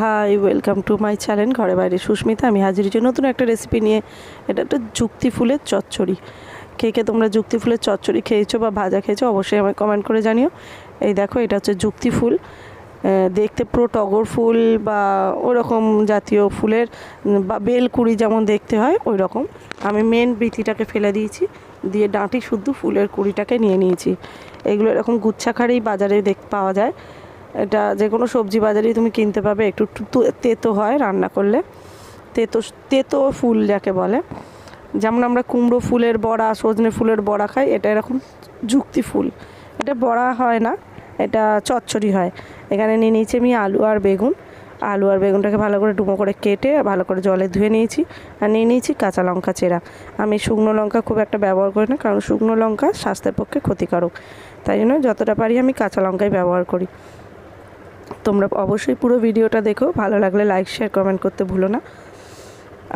Hi welcome to my channel ঘরে বাইরে সুস্মিতা। আমি হাজির হয়েছি নতুন একটা রেসিপি নিয়ে। এটা একটা যুক্তি ফুলের চচ্চড়ি। কে কে তোমরা যুক্তি ফুলের চচ্চড়ি খেয়েছো বা ভাজা খেয়েছো অবশ্যই আমায় কমেন্ট করে জানিও। এই দেখো, এটা হচ্ছে যুক্তি ফুল। দেখতে পুরো টগর ফুল বা ওরকম জাতীয় ফুলের, বা বেলকুড়ি যেমন দেখতে হয় ওই রকম আমি মেন বিটিটাকে ফেলে দিয়েছি, দিয়ে ডাঁটি শুদ্ধ ফুলের কুড়িটাকে নিয়ে নিয়েছি। এগুলো এরকম গুচ্ছাখারেই বাজারে দেখ, পাওয়া যায়। এটা যে কোনো সবজি বাজারেই তুমি কিনতে পাবে। একটু তেতো হয় রান্না করলে। তেতো তেতো ফুল যাকে বলে। যেমন আমরা কুমড়ো ফুলের বড়া, সজনে ফুলের বড়া খাই, এটা এরকম যুক্তি ফুল। এটা বড়া হয় না, এটা চচ্চড়ি হয়। এখানে নিয়ে নিয়েছি আমি আলু আর বেগুন। আলু আর বেগুনটাকে ভালো করে ডুমো করে কেটে, ভালো করে জলে ধুয়ে নিয়েছি। আর নিয়ে নিয়েছি কাঁচা লঙ্কা চেরা। আমি শুকনো লঙ্কা খুব একটা ব্যবহার করি না, কারণ শুকনো লঙ্কা স্বাস্থ্যের পক্ষে ক্ষতিকারক। তাই জন্য যতটা পারি আমি কাঁচা লঙ্কাই ব্যবহার করি। তোমরা অবশ্যই পুরো ভিডিওটা দেখো। ভালো লাগলে লাইক শেয়ার কমেন্ট করতে ভুলো না।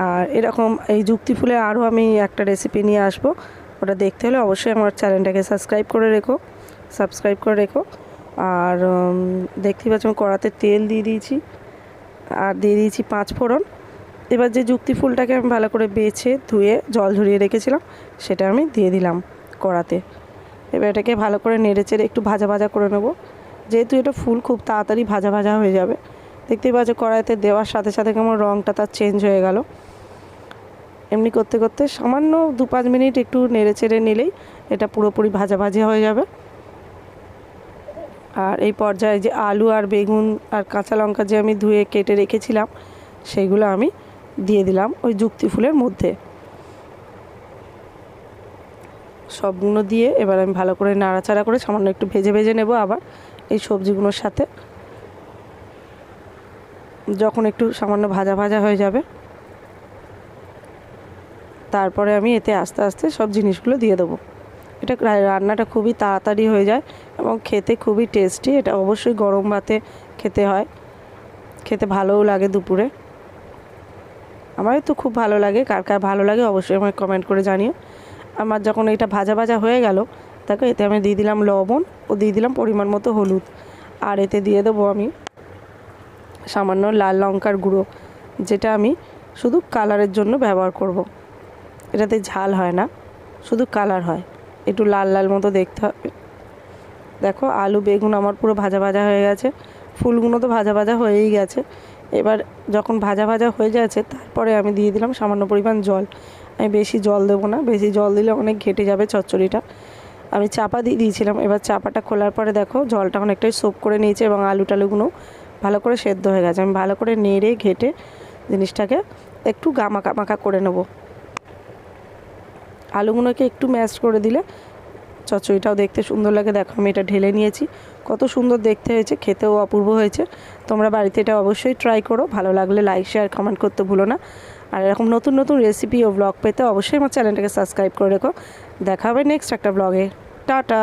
আর এরকম এই যুক্তি ফুলে আরও আমি একটা রেসিপি নিয়ে আসব। ওটা দেখতে হলে অবশ্যই আমার চ্যানেলটাকে সাবস্ক্রাইব করে রেখো। সাবস্ক্রাইব করে রেখো। আর উম, দেখতেই পাচ্ছ আমি কড়াতে তেল দিয়ে দিয়েছি। আর দিয়ে দিয়েছি পাঁচ ফোড়ন। এবার যে যুক্তি ফুলটাকে আমি ভালো করে বেছে ধুয়ে জল ঝরিয়ে রেখেছিলাম সেটা আমি দিয়ে দিলাম কড়াতে। এবার এটাকে ভালো করে নেড়ে চেড়ে একটু ভাজা ভাজা করে নেব। যেহেতু এটা ফুল খুব তাড়াতাড়ি ভাজা ভাজা হয়ে যাবে। দেখতেই পাচ্ছ কড়াইতে দেওয়ার সাথে সাথে কেমন রঙটা তার চেঞ্জ হয়ে গেল। এমনি করতে করতে সামান্য দু পাঁচ মিনিট একটু নেড়ে চেড়ে নিলেই এটা পুরোপুরি ভাজা ভাজা হয়ে যাবে। আর এই পর্যায়ে যে আলু আর বেগুন আর কাঁচা লঙ্কা যে আমি ধুয়ে কেটে রেখেছিলাম সেইগুলো আমি দিয়ে দিলাম ওই যুক্তি ফুলের মধ্যে। সবগুলো দিয়ে এবার আমি ভালো করে নাড়াচাড়া করে সামান্য একটু ভেজে ভেজে নেব আবার। এই সবজিগুলোর সাথে। যখন একটু সামান্য ভাজা ভাজা হয়ে যাবে, তারপরে আমি এতে আস্তে আস্তে সব জিনিসগুলো দিয়ে দেবো। এটা রান্নাটা খুবই তাড়াতাড়ি হয়ে যায় এবং খেতে খুবই টেস্টি। এটা অবশ্যই গরম ভাতে খেতে হয়। খেতে ভালোও লাগে দুপুরে। আমারও তো খুব ভালো লাগে। কার কার ভালো লাগে অবশ্যই আমাকে কমেন্ট করে জানিও। আমার যখন এটা ভাজা ভাজা হয়ে গেল তাকে এতে আমি দিয়ে দিলাম লবণ ও দিয়ে দিলাম পরিমাণ মতো হলুদ। আর এতে দিয়ে দেবো আমি সামান্য লাল লঙ্কার গুঁড়ো, যেটা আমি শুধু কালারের জন্য ব্যবহার করব। এটাতে ঝাল হয় না, শুধু কালার হয়। একটু লাল লাল মতো দেখতে হবে। দেখো, আলু, বেগুন আমার পুরো ভাজা ভাজা হয়ে গেছে। ফুলগুলো তো ভাজা ভাজা হয়েই গেছে। এবার যখন ভাজা ভাজা হয়ে যাচ্ছে তারপরে আমি দিয়ে দিলাম সামান্য পরিমাণ জল। আমি বেশি জল দেবো না, বেশি জল দিলে অনেক ঘেটে যাবে চচ্চড়িটা। আমি চাপা দিয়ে দিয়েছিলাম। এবার চাপাটা খোলার পরে দেখো জলটা অনেকটাই সোপ করে নিয়েছে এবং আলু টালুগুলো ভালো করে সেদ্ধ হয়ে গেছে। আমি ভালো করে নেড়ে ঘেটে জিনিসটাকে একটু গামাকা মাখা করে নেব। আলুগুলোকে একটু ম্যাশ করে দিলে চচড়িটাও দেখতে সুন্দর লাগে। দেখো আমি এটা ঢেলে নিয়েছি। কত সুন্দর দেখতে হয়েছে, খেতেও অপূর্ব হয়েছে। তোমরা বাড়িতে এটা অবশ্যই ট্রাই করো, ভালো লাগলে লাইক শেয়ার কমেন্ট করতে ভুলো না। আর এরকম নতুন নতুন রেসিপি ও ব্লগ পেতে অবশ্যই আমার চ্যানেলটাকে সাবস্ক্রাইব করে রেখো। দেখা হবে নেক্সট একটা ব্লগে টাটা!